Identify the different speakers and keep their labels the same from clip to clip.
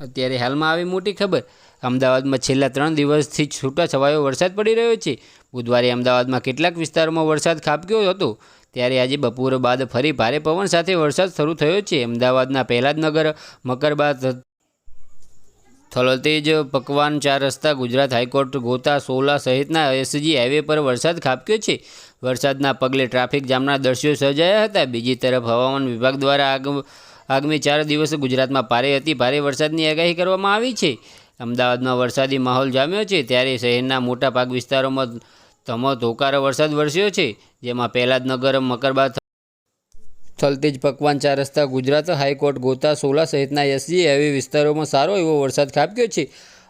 Speaker 1: અત્યારે હાલમાં આવી મોટી ખબર. અમદાવાદમાં છેલ્લા ત્રણ દિવસથી છૂટા છવાયો વરસાદ પડી રહ્યો છે. બુધવારે અમદાવાદમાં કેટલાક વિસ્તારોમાં વરસાદ ખાબક્યો હતો. ત્યારે આજે બપોર બાદ ફરી ભારે પવન સાથે વરસાદ શરૂ થયો છે. અમદાવાદના પહેલાદનગર, મકરબાદ, થલતેજ, પકવાન ચાર રસ્તા, ગુજરાત હાઈકોર્ટ, ગોતા, સોલા સહિતના એસજી હાઈવે પર વરસાદ ખાબક્યો છે. વરસાદના પગલે ટ્રાફિક જામના દ્રશ્યો સર્જાયા હતા. બીજી તરફ હવામાન વિભાગ દ્વારા આગ આગામી ચાર દિવસ ગુજરાતમાં ભારે અતિ ભારે વરસાદની આગાહી કરવામાં આવી છે. અમદાવાદમાં વરસાદી માહોલ જામ્યો છે, ત્યારે શહેરના મોટા ભાગ વિસ્તારોમાં ધમો ધોકારો વરસાદ વરસ્યો છે, જેમાં પહેલાદનગર મકરબા થલતેજ, પકવાન ચાર રસ્તા, ગુજરાત હાઈકોર્ટ, ગોતા, સોલા સહિતના એસજી એવી વિસ્તારોમાં સારો એવો વરસાદ ખાબક્યો છે.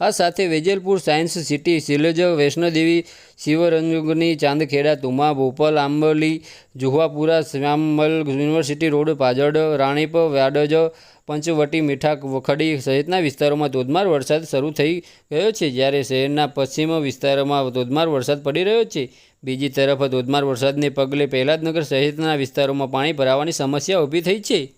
Speaker 1: આ સાથે વેજલપુર સાયન્સ સિટી સિલજ વૈષ્ણોદેવી શિવરંજની ચાંદખેડા તુમા ભોપલ આંબલી, જુહાપુરા, શ્યામલ યુનિવર્સિટી રોડ, પાજડ, રાણીપ વાડજ પંચવટી મીઠા વખડી સહિતના વિસ્તારોમાં ધોધમાર વરસાદ શરૂ થઈ ગયો છે. જ્યારે શહેરના પશ્ચિમ વિસ્તારોમાં ધોધમાર વરસાદ પડી રહ્યો છે. બીજી તરફ ધોધમાર વરસાદને પગલે પહેલાદનગર સહિતના વિસ્તારોમાં પાણી ભરાવાની સમસ્યા ઊભી થઈ છે.